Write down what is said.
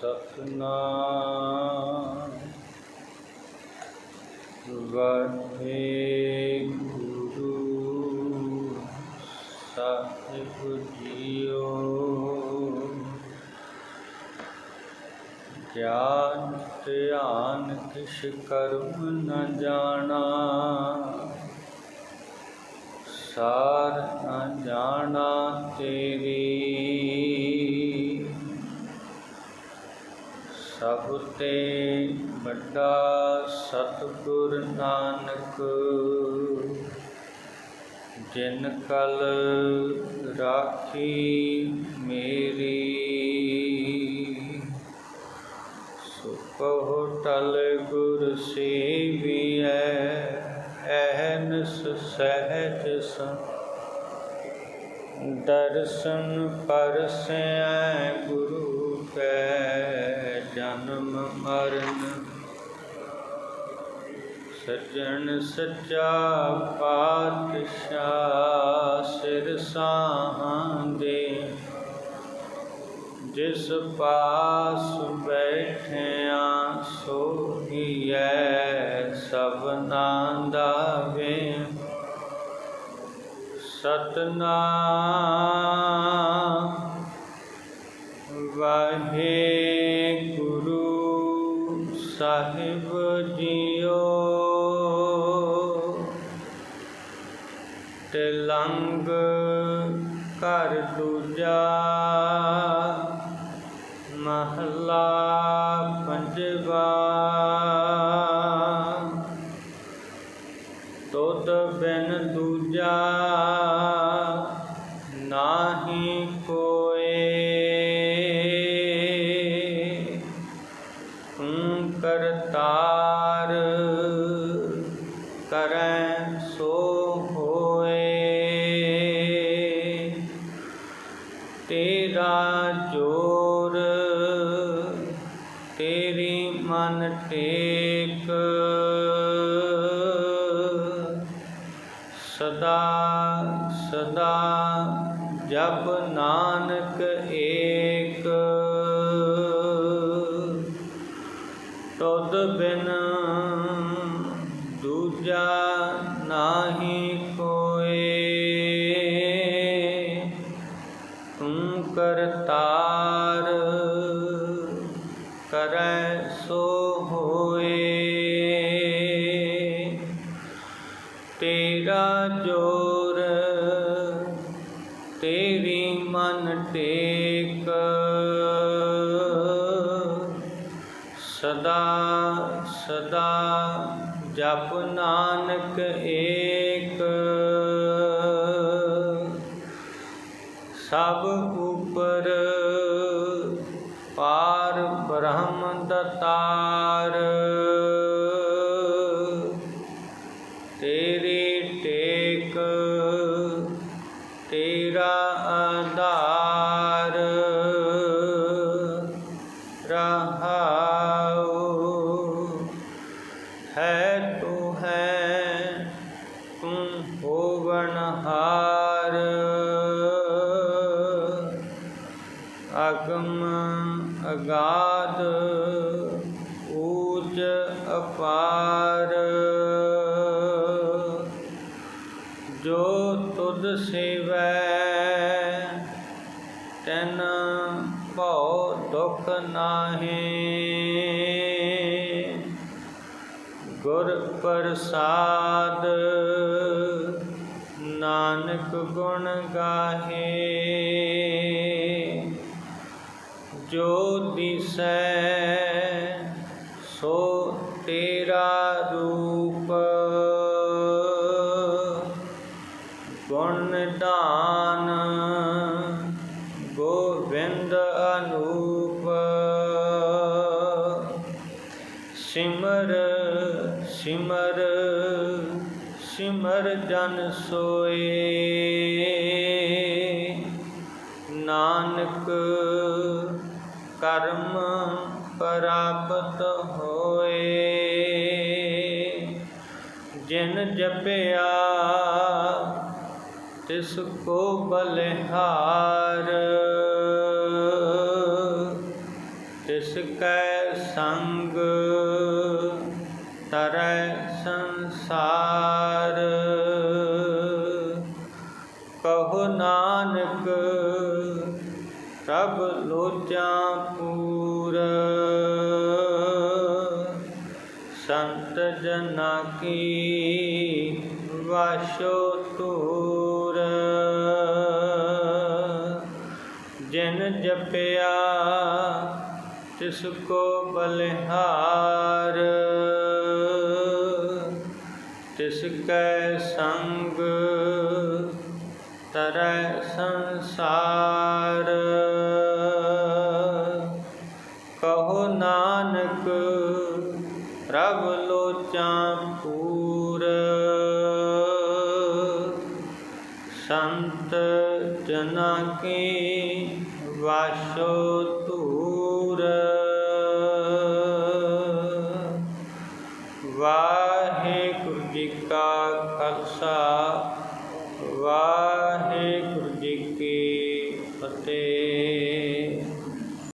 ਸਤਨਾਮ ਵਾਹਿਗੁਰੂ ਸਾਹਿਬ ਜੀਓ ਗਿਆਨ ਧਿਆਨ ਕਿਛ ਕਰਮ ਨ ਜਾਣਾ ਸਾਰ ਨ ਜਾਣਾ ਤੇਰੀ। ਸਭ ਤੇ ਵੱਡਾ ਸਤਿਗੁਰ ਨਾਨਕ, ਜਿਨ ਕਲ ਰਾਖੀ ਮੇਰੀ। ਸੁਪਹੁ ਟਲ ਗੁਰ ਸੇਵੀਐ ਸਹਿਜ ਸੰ, ਦਰਸ਼ਨ ਪਰਸੈ ਗੁਰੂ ਕੈ ਜਨਮ ਮਰਨ। ਸੱਜਣ ਸੱਚਾ ਪਾਤਸ਼ਾਹ ਸਿਰ ਸਾਹਾਂਦੇ। ਜਿਸ ਪਾਸ ਬੈਠਿਆ ਸੋਹੀਐ ਸਭਨਾ ਸਤਨਾਮ। ਵਾਹਿਗੁਰੂ ਸਾਹਿਬ ਜੀਓ। ਤਿਲੰਗ ਕਰ ਦੂਜਾ ਮਹਲਾ ਪੰਜਵਾ। ਤੁਧ ਬਿਨ ਦੂਜਾ ਕਰੈ ਸੋ ਹੋਏ। ਤੇਰਾ ਜੋਰ ਤੇਰੀ ਮਨ ਟੇਕ। ਸਦਾ ਸਦਾ ਜਪ ਨਾਨਕ ਏਕ। ਤੁਧ ਬਿਨ ਜੋਰ। ਤੇਰੀ ਮਨ ਟੇਕ। ਸਦਾ ਸਦਾ ਜਪ ਨਾਨਕ ਏਕ। ਸਭ ਉਪਰ ਪਾਰ ਬ੍ਰਹਮ ਦਤਾਰ। ਅਗਮ ਅਗਾਧ ਊਚ ਅਪਾਰ। ਜੋ ਤੁਧ ਸੇਵੈ, ਤੈਨ ਭਉ ਦੁਖ ਨਾਹੀ। ਗੁਰ ਪ੍ਰਸਾਦ ਨਾਨਕ ਗੁਣ ਗਾਹੇ। ਜੋ ਦਿਸੈ ਸੋ ਤੇਰਾ ਰੂਪ ਗੁਣ ਦਾਨ ਗੋਬਿੰਦ ਅਨੂਪ। ਸਿਮਰ ਸਿਮਰ ਸਿਮਰ ਜਨ ਸੋਏ। ਜਪਿਆ ਤਿਸ ਕੋ ਬਲਿਹਾਰ। ਤਿਸ ਕੈ ਸੰਗ ਤਰੈ ਸੰਸਾਰ। ਸੰਤ ਜਨਾ ਕੀ ਵਾਸ਼ੋ ਤੂਰ। ਜਿਨ ਜਪਿਆ ਤਿਸ ਕੋ ਬਲਿਹਾਰ। ਤਿਸ ਕੈ ਸੰਗ ਤਰੈ ਸੰਸਾਰ। ਸੰਤ ਜਨਾ ਕੀ ਵਾਸ਼ੋ ਤੂਰ ਵਾਹਿਗੁਰੂ ਜੀ ਕਾ ਖਾਲਸਾ।